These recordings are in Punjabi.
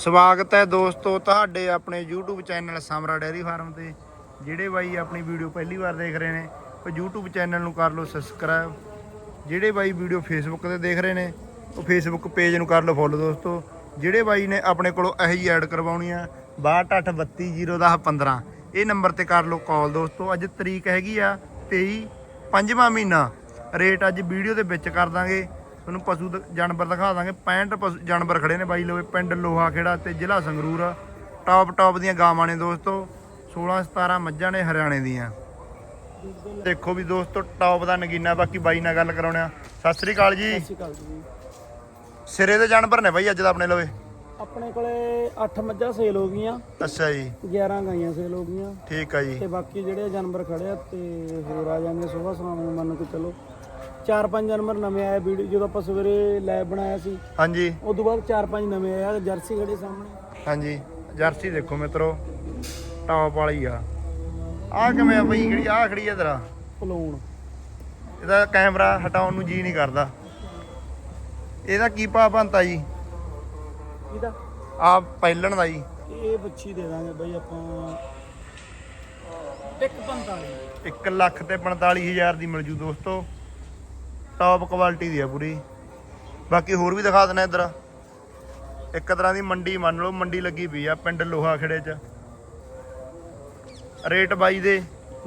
ਸਵਾਗਤ ਹੈ ਦੋਸਤੋ ਤੁਹਾਡੇ ਆਪਣੇ YouTube channel Samra dairy farm ਤੇ, ਜਿਹੜੇ ਬਾਈ ਆਪਣੀ ਵੀਡੀਓ ਪਹਿਲੀ ਵਾਰ ਦੇਖ ਰਹੇ ਨੇ, ਉਹ YouTube ਚੈਨਲ ਨੂੰ ਕਰ ਲਓ ਸਬਸਕ੍ਰਾਈਬ ਜਿਹੜੇ ਬਾਈ ਵੀਡੀਓ Facebook ਤੇ ਦੇਖ ਰਹੇ ਨੇ, ਉਹ Facebook ਪੇਜ ਨੂੰ ਕਰ ਲਓ ਫੋਲੋ ਦੋਸਤੋ। ਜਿਹੜੇ ਬਾਈ ਨੇ ਆਪਣੇ ਕੋਲੋਂ ਇਹੋ ਜਿਹੀ ਐਡ ਕਰਵਾਉਣੀ ਆ 6283201015 ਇਹ ਨੰਬਰ ਤੇ ਕਰ ਲਓ ਕਾਲ ਦੋਸਤੋ। ਅੱਜ ਤਰੀਕ ਹੈਗੀ ਆ 23 ਪੰਜਵਾਂ ਮਹੀਨਾ। ਰੇਟ ਅੱਜ ਵੀਡੀਓ ਦੇ ਵਿੱਚ ਕਰ ਦਾਂਗੇ। ਤੁਹਾਨੂੰ ਪਸ਼ੂ ਦ- ਜਾਨਵਰ ਦਿਖਾ ਦਾਂਗੇ। 65 ਪਸ਼ੂ ਜਾਨਵਰ ਖੜੇ ਨੇ ਬਾਈ ਲੋਵੇ ਪਿੰਡ ਲੋਹਾ ਖੇੜਾ ਤੇ ਜ਼ਿਲ੍ਹਾ ਸੰਗਰੂਰ ਟੌਪ ਟੌਪ ਦੀਆਂ ਗਾਵਾਂ ਨੇ ਦੋਸਤੋ। 16 17 ਮੱਝਾਂ ਨੇ ਹਰਿਆਣੇ ਦੀਆਂ। ਦੇਖੋ ਵੀ ਦੋਸਤੋ ਟੌਪ ਦਾ ਨਗੀਨਾ। ਬਾਕੀ ਬਾਈ ਨਾਲ ਗੱਲ ਕਰਾਉਣਾ ਸਤਿ ਸ੍ਰੀ ਅਕਾਲ ਜੀ। ਸਤਿ ਸ਼੍ਰੀ ਅਕਾਲ ਜੀ। ਸਿਰੇ ਦੇ ਜਾਨਵਰ ਨੇ ਬਾਈ ਅੱਜ ਦਾ ਆਪਣੇ ਲਵੇ। ਆਪਣੇ ਕੋਲੇ 8 ਮੱਝਾਂ ਸੇਲ ਹੋ ਗਈਆਂ। ਅੱਛਾ ਜੀ। 11 ਗਾਈਆਂ ਸੇਲ ਹੋ ਗਈਆਂ। ਠੀਕ ਆ ਜੀ। ਤੇ ਬਾਕੀ ਜਿਹੜੇ ਜਾਨਵਰ ਖੜੇ ਆ ਤੇ ਹੋਰ ਆ ਜਾਣਗੇ ਸਵੇਰ ਸ਼ਾਮ ਨੂੰ ਮੰਨ ਕੇ ਚਲੋ। ਚਾਰ ਪੰਜ ਜਾਨਵਰ ਨਵੇਂ ਆਏ ਵੀਡੀਓ ਜਦੋਂ ਆਪਾਂ ਸਵੇਰੇ ਲੈਬ ਬਣਾਇਆ ਸੀ ਹਾਂਜੀ। ਉਸ ਤੋਂ ਬਾਅਦ ਚਾਰ ਪੰਜ ਨਵੇਂ ਆਏ ਆ ਜਰਸੀ ਖੜੇ ਸਾਹਮਣੇ। ਹਾਂਜੀ। ਜਰਸੀ ਦੇਖੋ ਮਿੱਤਰੋ ਟੌਪ ਵਾਲੀ ਆ। ਆ ਕਿਵੇਂ ਆ ਬਈ ਜਿਹੜੀ ਆ ਖੜੀ ਆ ਤੇਰਾ ਪਲੂਣ। ਇਹਦਾ ਕੈਮਰਾ ਹਟਾਉਣ ਨੂੰ ਜੀ ਨਹੀਂ ਕਰਦਾ। ਇਹਦਾ ਕੀ ਭਾਅ ਬੰਤਾ ਜੀ? ਇਹਦਾ? ਆ ਪਹਿਲਣ ਦਾ ਜੀ। ਇਹ ਬੱਚੀ ਦੇ ਦਾਂਗੇ ਬਈ ਆਪਾਂ। 145 1 ਲੱਖ ਤੇ 45000 ਦੀ ਮਿਲ ਜੂ ਦੋਸਤੋ। ਟੌਪ ਕੁਆਲਿਟੀ ਦੀ ਆ ਪੂਰੀ। ਬਾਕੀ ਹੋਰ ਵੀ ਦਿਖਾ ਦਿੰਦਾ ਇੱਧਰ। ਇੱਕ ਤਰ੍ਹਾਂ ਦੀ ਮੰਡੀ ਮੰਨ ਲਓ, ਮੰਡੀ ਲੱਗੀ ਪਈ ਆ ਪਿੰਡ ਲੋਹਾ ਖੇੜੇ 'ਚ। ਰੇਟ ਬਾਈ ਦੇ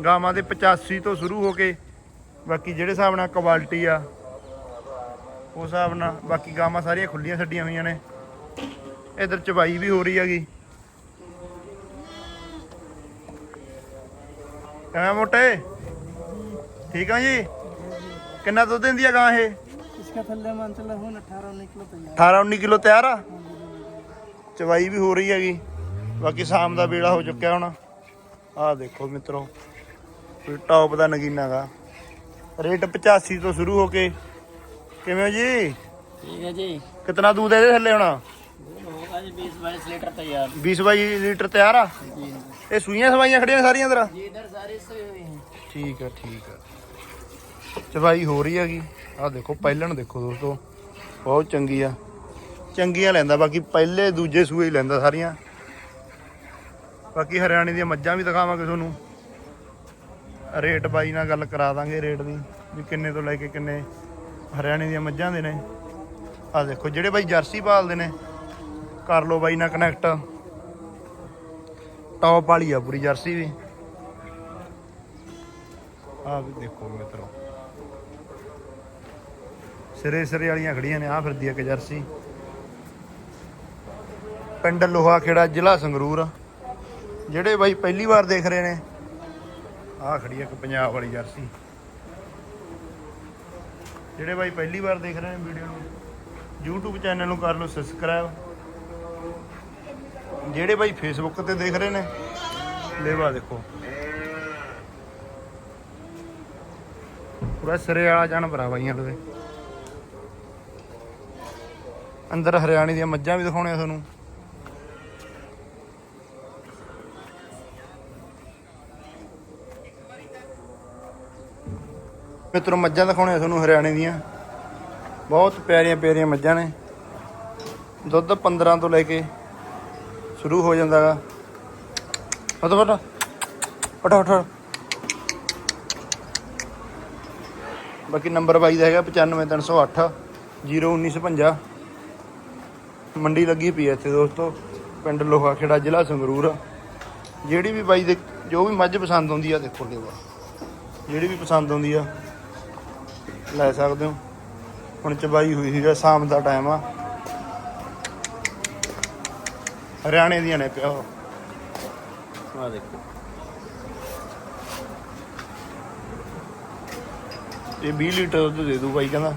ਗਾਵਾਂ ਦੇ 85 ਤੋਂ ਸ਼ੁਰੂ ਹੋ ਕੇ ਬਾਕੀ ਜਿਹੜੇ ਹਿਸਾਬ ਨਾਲ ਕੁਆਲਿਟੀ ਆ ਉਸ ਹਿਸਾਬ ਨਾਲ ਬਾਕੀ ਗਾਵਾਂ ਸਾਰੀਆਂ ਖੁੱਲੀਆਂ ਛੱਡੀਆਂ ਹੋਈਆਂ ਨੇ। ਇਧਰ ਚਬਾਈ ਵੀ ਹੋ ਰਹੀ ਹੈਗੀ। ਕਿਵੇਂ ਮੋਟੇ? ਠੀਕ ਆ ਜੀ? ਕਿੰਨਾ ਦੁੱਧ ਦਿੰਦੀ ਆ ਗਾਂ ਇਹ? इसका थल्ले मान चला हूँ 18 19 ਕਿਲੋ ਤਿਆਰ ਆ। ਚਵਾਈ ਵੀ ਹੋ ਰਹੀ ਹੈਗੀ। ਬਾਕੀ ਸ਼ਾਮ ਦਾ ਵੇਲਾ ਹੋ ਚੁੱਕਿਆ ਹੁਣ। ਆਹ ਦੇਖੋ ਮਿੱਤਰੋ ਟੌਪ ਦਾ ਨਗੀਨਾ ਗਾ। ਰੇਟ 85 ਤੋਂ ਸ਼ੁਰੂ ਹੋ ਕੇ। ਕਿਵੇਂ ਜੀ? ठीक है जी ਕਿਤਨਾ ਦੂਧ ਇਹਦੇ ਥੱਲੇ ਹੁਣ? होगा जी 20 22 ਲੀਟਰ ਤਿਆਰ। ਆ? ਇਹ ਸੂਈਆਂ ਸਵਾਈਆਂ ਖੜੀਆਂ ਸਾਰੀਆਂ ਤੇਰਾ जी इधर सारी सोई हुई ਠੀਕ ਆ ਠੀਕ ਆ। ਚਵਾਈ ਹੋ ਰਹੀ ਹੈਗੀ। ਆਹ ਦੇਖੋ, ਪਹਿਲਣ ਦੇਖੋ ਦੋਸਤੋ। ਬਹੁਤ ਚੰਗੀ ਆ। ਚੰਗੀਆਂ ਲੈਂਦਾ, ਬਾਕੀ ਪਹਿਲੇ ਦੂਜੇ ਸੂਏ ਹੀ ਲੈਂਦਾ ਸਾਰੀਆਂ। ਬਾਕੀ ਹਰਿਆਣੇ ਦੀਆਂ ਮੱਝਾਂ ਵੀ ਦਿਖਾਵਾਂਗੇ ਤੁਹਾਨੂੰ। ਰੇਟ ਬਾਈ ਨਾਲ ਗੱਲ ਕਰਾ ਦਾਂਗੇ ਰੇਟ ਦੀ, ਵੀ ਕਿੰਨੇ ਤੋਂ ਲੈ ਕੇ ਕਿੰਨੇ ਹਰਿਆਣੇ ਦੀਆਂ ਮੱਝਾਂ ਦੇ ਨੇ। ਆਹ ਦੇਖੋ, ਜਿਹੜੇ ਬਾਈ ਜਰਸੀ ਪਾਲਦੇ ਨੇ। ਕਰ ਲਓ ਬਾਈ ਨਾਲ ਕਨੈਕਟ ਟੌਪ ਵਾਲੀ ਆ ਪੂਰੀ ਜਰਸੀ ਵੀ। ਆ ਵੀ ਦੇਖੋ ਮਿੱਤਰੋ। ਸਿਰੇ ਸਿਰੇ ਵਾਲੀਆਂ ਖੜੀਆਂ ਨੇ ਆ ਫਿਰਦੀ ਆ ਇੱਕ ਜਰਸੀ। ਪਿੰਡ ਲੋਹਾ ਖੇੜਾ ਜ਼ਿਲ੍ਹਾ ਸੰਗਰੂਰ ਜਿਹੜੇ ਬਾਈ ਪਹਿਲੀ ਵਾਰ ਦੇਖ ਰਹੇ ਨੇ ਆ ਖੜੀ ਇੱਕ ਪੰਜਾਬ ਵਾਲੀ ਜਰਸੀ। ਜਿਹੜੇ ਬਾਈ ਪਹਿਲੀ ਵਾਰ ਦੇਖ ਰਹੇ ਨੇ ਵੀਡੀਓ ਨੂੰ, YouTube ਚੈਨਲ ਨੂੰ ਕਰ ਲਓ ਸਬਸਕ੍ਰਾਈਬ ਜਿਹੜੇ ਬਾਈ Facebook ਤੇ ਦੇਖ ਰਹੇ ਨੇ, ਲੇਵਾ ਦੇਖੋ। ਪੂਰਾ ਸਿਰੇ ਵਾਲਾ ਜਾਨਵਰ ਆ ਬਾਈਆਂ ਦੇ। ਅੰਦਰ ਹਰਿਆਣੇ ਦੀਆਂ ਮੱਝਾਂ ਵੀ ਦਿਖਾਉਣੇ ਆ ਤੁਹਾਨੂੰ। ਮਿੱਤਰੋ, ਮੱਝਾਂ ਦਿਖਾਉਣੇ ਆ ਤੁਹਾਨੂੰ ਹਰਿਆਣੇ ਦੀਆਂ। ਬਹੁਤ ਪਿਆਰੀਆਂ ਪਿਆਰੀਆਂ ਮੱਝਾਂ ਨੇ। ਦੁੱਧ 15 ਤੋਂ ਲੈ ਕੇ ਸ਼ੁਰੂ ਹੋ ਜਾਂਦਾ ਹੈਗਾ ਫਟੋ ਫਟੋ। ਫਟੋ ਫਟੋ। ਬਾਕੀ ਨੰਬਰ ਬਾਈ ਦਾ ਹੈਗਾ 95308 01955 ਮੰਡੀ ਲੱਗੀ ਪਈ ਹੈ ਇੱਥੇ ਦੋਸਤੋ ਪਿੰਡ ਲੋਹਾ ਖੇੜਾ ਜ਼ਿਲ੍ਹਾ ਸੰਗਰੂਰ ਜਿਹੜੀ ਵੀ ਬਾਈ ਦੇ ਜੋ ਵੀ ਮੱਝ ਪਸੰਦ ਆਉਂਦੀ ਆ ਦੇਖੋ ਲੇਵਾ ਜਿਹੜੀ ਵੀ ਪਸੰਦ ਆਉਂਦੀ ਆ ਲੈ ਸਕਦੇ ਹੋ। ਹੁਣ ਚਬਾਈ ਹੋਈ ਸੀਗਾ ਸ਼ਾਮ ਦਾ ਟਾਈਮ ਆ। ਹਰਿਆਣੇ ਦੀਆਂ ਨੇ ਪਿਆ ਆ ਦੇਖੋ। ਇਹ 20 ਲੀਟਰ ਦੁੱਧ ਦੇ ਦੂ ਬਾਈ ਕਹਿੰਦਾ।